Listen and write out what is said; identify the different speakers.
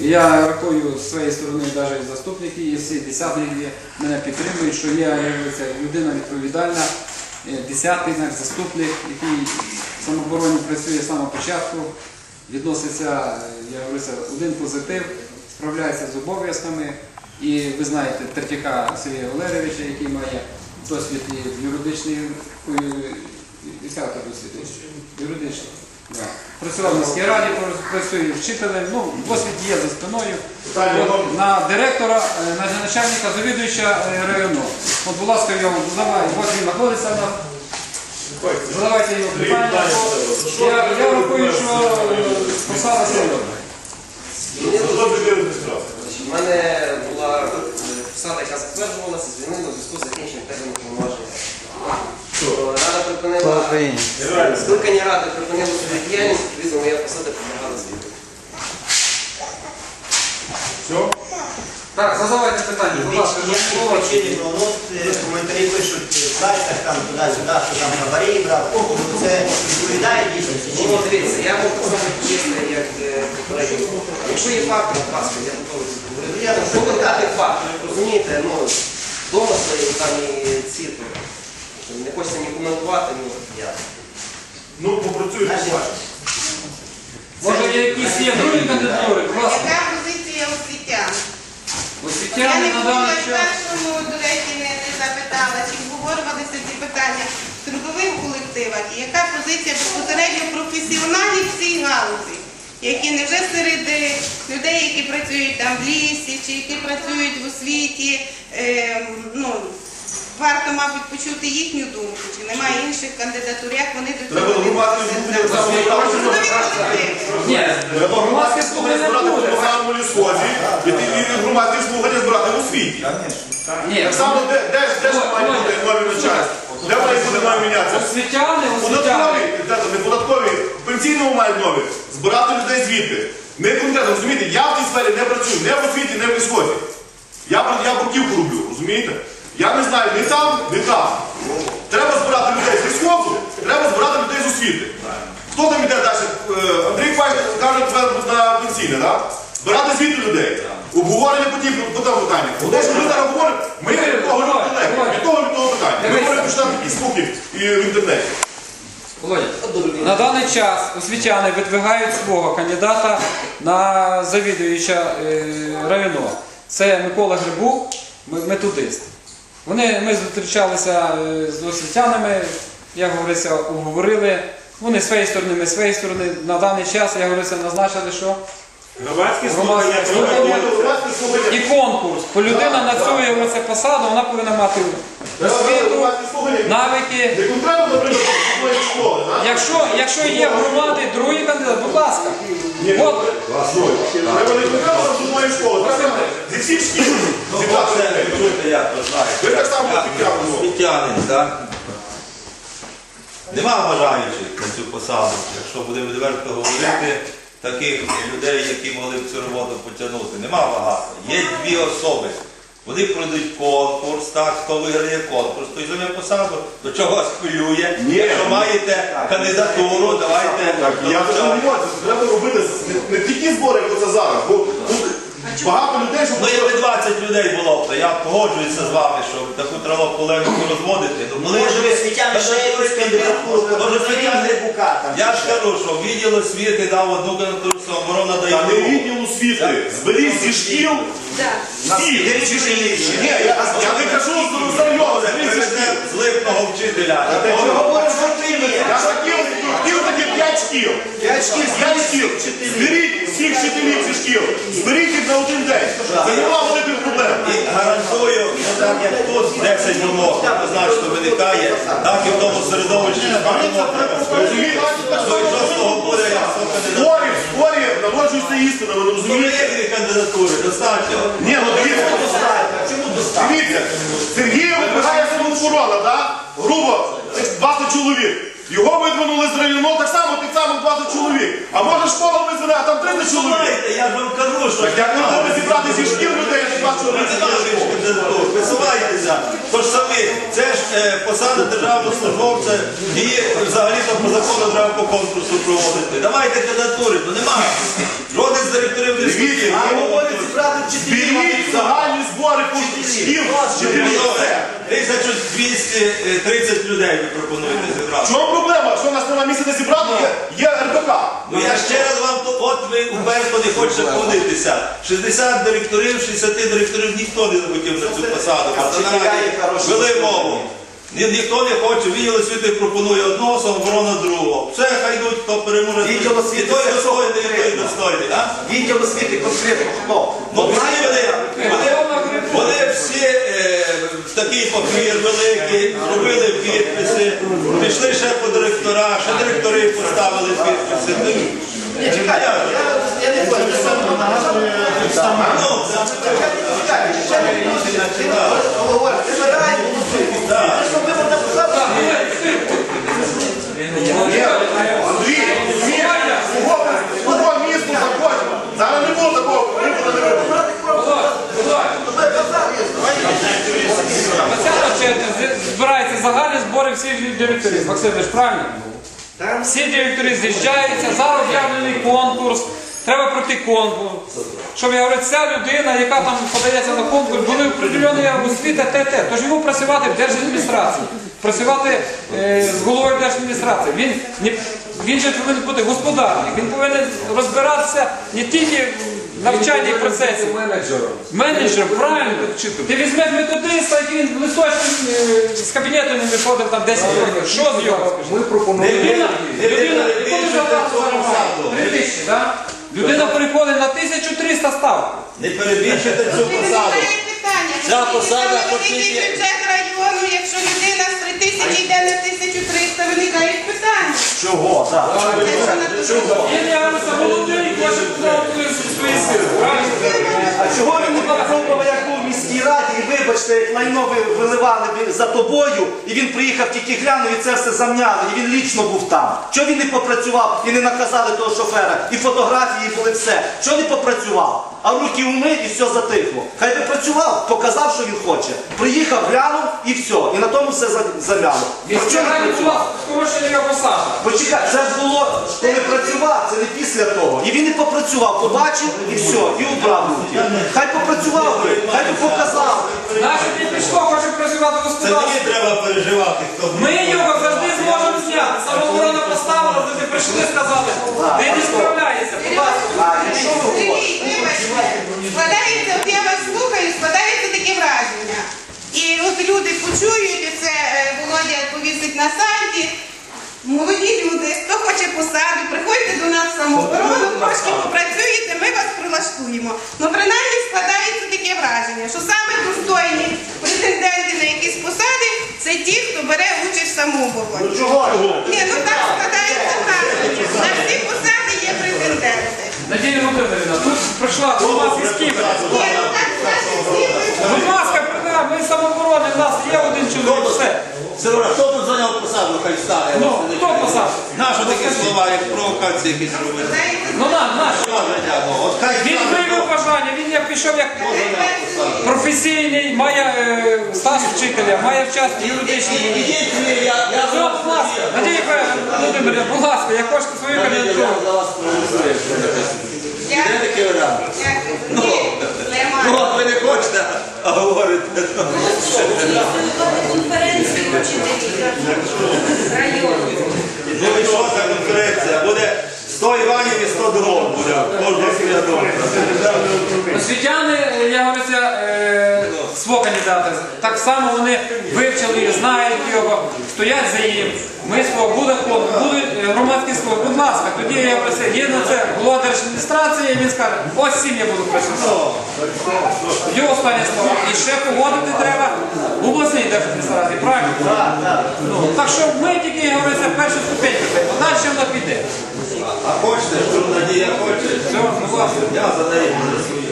Speaker 1: І Я рахую з своєї сторони, навіть заступники, і всі десятники мене підтримують, що я являюся людина відповідальна, е, десятник, заступник, який в самообороні працює з самого початку, відноситься, е, я говорю, один позитив, справляється з обов'язками. І ви знаєте Третяка Сергія Валерійовича, який має досвід і в юридичній досвід юридичний. Працював в міській раді, працює вчителем, ну, досвід є за спиною. От, на директора, е, на начальника завідуюча е, району. От, будь ласка, його задавайте. Ось він знаходиться на задавайте його питання. Я, я рахую, що е, посада серйозна.
Speaker 2: Справу?
Speaker 3: У мене була е, посада, яка затверджувалася, звільнила у зв'язку з закінченням терміну повноважень. То Рада припинила скликання ради припинило свою діяльність, відповідно моя посада підлягала звільненню.
Speaker 2: Все?
Speaker 1: Так, задавайте питання, будь ласка.
Speaker 4: Причин, ну, от, е, коментарі пишуть в сайтах, там туди-сюди, що там хабарі брав, ну, це відповідає дійсності
Speaker 3: Ну, дивіться, я був так само чесно, як е, попередньо. Якщо є факт, будь ласка, я готовий говорити. Я що викликати факт, розумієте, ну, домисли там і ці, то, не хочеться ні коментувати, ну, я.
Speaker 2: Ну, попрацюйте.
Speaker 4: Значить,
Speaker 1: Може, є якісь є другі кандидатури?
Speaker 5: Яка позиція освітян? Я
Speaker 1: Освітяни
Speaker 5: не
Speaker 1: на
Speaker 5: хотіла
Speaker 1: даний
Speaker 5: в
Speaker 1: час.
Speaker 5: першому, до речі, не, не запитала, чи обговорювалися ці питання в трудових колективах, і яка позиція безпосередньо професіоналів в цій галузі, які не вже серед е, людей, які працюють там в лісі, чи які працюють в освіті, е, ну, варто, мабуть, почути їхню думку, чи немає інших кандидатур, як вони до
Speaker 2: Треба
Speaker 5: цього
Speaker 2: громадські
Speaker 5: відносяться.
Speaker 2: слухання Треба
Speaker 1: громадське слухання
Speaker 2: збирати
Speaker 1: буде.
Speaker 2: в програмному лісхозі, і ти громадські слухання збирати в освіті.
Speaker 1: Ні,
Speaker 2: Так само, де, ж- мають бути нові начальства? Де мають бути нові мінятися?
Speaker 1: освітяни,
Speaker 2: Податкові,
Speaker 1: освітяни.
Speaker 2: не податкові, в пенсійному мають нові, збирати людей звідти. Не конкретно, розумієте, я в цій сфері не працюю, не в освіті, не в бр- я бруківку роблю, розумієте? Я не знаю ні там, ні там. Треба збирати людей з лісхозу, треба збирати людей з освіти. Хто там іде далі? Е, Андрій Паш каже тепер на пенсійне, так? Збирати звідти людей. Обговорення по тим по тому питанню. Те, що ми зараз говоримо, ми від того колеги, від того від того питання. Ми говоримо, що там слухи і в інтернеті.
Speaker 1: На даний час освітяни видвигають свого кандидата на завідуюча е, району. Це Микола Грибук, методист. Вони, ми зустрічалися е, з освітянами, як говориться, обговорили. Вони з своєї сторони, ми з своєї сторони. На даний час, як говориться, назначили, що?
Speaker 6: Громадські слухання.
Speaker 1: І конкурс. Бо людина на цю як говориться, посаду, вона повинна мати освіту, навики. Якщо, якщо є громади другий кандидат, будь ласка. От,
Speaker 2: Треба не конкретно з одної школи. Треба зі всіх шкіл зібрати людей.
Speaker 7: Чуєте, як ви знаєте.
Speaker 2: Ви так само
Speaker 7: Я
Speaker 2: підтягнули.
Speaker 7: Освітянин, так? Нема бажаючих на цю посаду, якщо будемо відверто говорити, таких людей, які могли б цю роботу потягнути. Нема багато. Є дві особи. Вони пройдуть конкурс, так, хто виграє конкурс, той займе посаду, до чого вас хвилює.
Speaker 2: Ні.
Speaker 7: Якщо маєте кандидатуру, давайте.
Speaker 2: Я вже не можу, треба робити не, не такі збори, як це зараз. Бо багато людей, щоб...
Speaker 7: Ну, якби 20 людей було, то я погоджуюся з вами, що таку траву полеміку розводити. Ну,
Speaker 4: Може,
Speaker 7: ж
Speaker 4: ви світяни ще якусь кандидатуру,
Speaker 7: Може, світяни
Speaker 4: Грибука там,
Speaker 7: Я ж кажу, що відділ освіти дав одну кандидатуру, оборона дає
Speaker 2: Та не
Speaker 7: другу.
Speaker 2: відділ освіти. Зберіть зі шкіл. Всі. Ні, я, я не кажу з- з зі
Speaker 7: приведе злипного вчителя.
Speaker 2: Я хотів, хотів таки 5 шкіл. 5 шкіл, 5 шкіл. Зберіть всіх вчителів зі шкіл. Зберіть їх на один день. Це нема великих проблем.
Speaker 7: І гарантую, що так як тут 10 думок однозначно виникає, так і в тому середовищі
Speaker 2: Розумієте?
Speaker 7: що і жорсткого буде, як
Speaker 2: народжується істина, ви розумієте?
Speaker 7: є кандидатури, достатньо.
Speaker 2: Ні, ну дивіться. Дивіться, Сергія вибігає самооборона, так? Грубо, 20 чоловік. Його видвинули з району, так само тих самих 20 чоловік. А може школа визване, а там 30 чоловік.
Speaker 7: Я вам кажу, що...
Speaker 2: Так Ну,
Speaker 7: висувайтеся. Тож самі, це ж е, посада державного службовця і взагалі то по закону треба по конкурсу проводити. Давайте кандидатури, ну, то немає. Жоден з директорів не
Speaker 2: спіє.
Speaker 7: А
Speaker 2: говорять зібрати вчителів, загальні збори по шкіл, вчителів.
Speaker 7: 1230 людей ви пропонуєте зібрати.
Speaker 2: чому проблема? Що у нас немає місця де зібрати? Є, є РБК.
Speaker 7: Ну я ще раз вам, то- от ви уперто не хочете погодитися. 60 директорів, 60 директорів ніхто не захотів на цю посаду. Вели мову. Ні, ніхто не хоче, відділ освіти пропонує одного, самооборона другого. Все, хай йдуть, хто переможе.
Speaker 4: Відділ освіти
Speaker 7: І той
Speaker 4: це
Speaker 7: достойний, і той достойний.
Speaker 4: Відділ освіти конкретно хто?
Speaker 7: Ну, всі вони, вони всі е, в такий папір великий, зробили підписи, пішли ще по директорах, ще директори поставили підписи. Ну,
Speaker 4: Ні, чекайте, я, не хочу.
Speaker 7: Ну,
Speaker 4: щоб ви мене посадили.
Speaker 2: Андрій, ні, свого, свого місту заходимо. Зараз не було такого, вибору не вибору.
Speaker 1: 20 червня з- збираються загальні директорів. Максим, ви ж правильно? Всі директори з'їжджаються, зараз об'явлений конкурс. Треба пройти конкурс. Щоб я говорю, ця людина, яка там подається на конкурс, були определені освіта ТТ. Тож йому працювати в держадміністрації, працювати е, з головою держадміністрації. Він, не, він же повинен бути господарник, він повинен розбиратися не тільки в навчальній процесі. Менеджер, правильно. Ти візьмеш методиста, який він листочком е, з кабінету не виходив там 10 років. Що з його? Людина,
Speaker 7: не
Speaker 1: людина,
Speaker 7: перебільшуйте
Speaker 1: яку зарплату тисячі, так? Людина переходить на 1300 ставку.
Speaker 7: Не перебільшуйте цю посаду. Ця посада і
Speaker 5: бюджет району, якщо людина з 3 тисячі йде на 1300, виникають питання.
Speaker 4: Чого? Так.
Speaker 5: Те, що на то-
Speaker 1: Він явиться молодий, хоче туди свої сили. Правильно?
Speaker 4: А чого він не попробував, як був в міській раді, і вибачте, як лайно виливали за тобою, і він приїхав тільки глянув і це все замняли, і він лічно був там. Чого він не попрацював і не наказали того шофера? І фотографії були все. Чого не попрацював? А руки умив і все затихло. Хай би працював, показав, що він хоче. Приїхав, глянув і все. І на тому все за- замяло. Він. Почекай, це ж було, коли після того. І він і попрацював, побачив і все, і убрав руки. Хай попрацював би, хай би показав.
Speaker 1: Наше пішло, хоче працювати в
Speaker 7: Це мені треба переживати,
Speaker 1: Ми його завжди зможемо зняти. Самооборона поставила, завжди прийшли сказали, ти не справляєшся, будь ласка.
Speaker 4: Що ви говорите?
Speaker 5: Сергій, вибачте, складається, от я вас слухаю, складається таке враження. І от люди почують, це е, Володя повісить на сайті. Молоді люди, хто хоче посаду, приходьте до нас в самооборону, трошки попрацюєте, ми вас прилаштуємо. Ну, принаймні складається таке враження, що саме достойні претенденти на якісь посади це ті, хто бере участь в самообороні.
Speaker 4: Чого?
Speaker 5: Ні, ну так складається враження. На всі посади є претенденти.
Speaker 1: Надія Володимирівна, тут прийшла до вас із Києва.
Speaker 5: Ні, ну так значить всі
Speaker 1: Будь ласка, ми самооборони, в нас є один чоловік, все.
Speaker 7: Сидора, хто тут зайняв посаду, хай стане.
Speaker 1: Ну?
Speaker 7: Нащо такі слова, як провокації якісь робити?
Speaker 1: Ну на, наш.
Speaker 7: От хай
Speaker 1: Він виявив бажання, він як пішов як професійний, має е, стаж вчителя, має вчасть юридичний.
Speaker 7: Ідіть, ні, я, я
Speaker 1: Все, будь ласка, Надія Володимирівна, будь ласка, я хочу свою кандидатуру.
Speaker 7: за вас проголосую. Де
Speaker 5: Дякую.
Speaker 7: такий варіант?
Speaker 5: Ні,
Speaker 7: Ну
Speaker 5: немає.
Speaker 7: от ви не хочете, а говорите.
Speaker 6: конференції вчителів району.
Speaker 7: Ну і що за конференція? Буде 100 Іванів і 100 дров буде. Кожного своя думка.
Speaker 1: Освітяни, я говорю, е, свого кандидата. Так само вони вивчили, знають його, стоять за ним. Ми свого буде хлоп, будуть е, громадські слова. Будь ласка, тоді я це є на це голова держадміністрації, він скаже, ось цим я буду працювати. Його останнє слово. І ще погодити треба в обласній держадміністрації, правильно? Ну, так що ми тільки, я говорю, це перша ступенька, а далі воно піде.
Speaker 7: А хочете, що Надія хоче?
Speaker 1: Все.
Speaker 7: Я за неї голосую.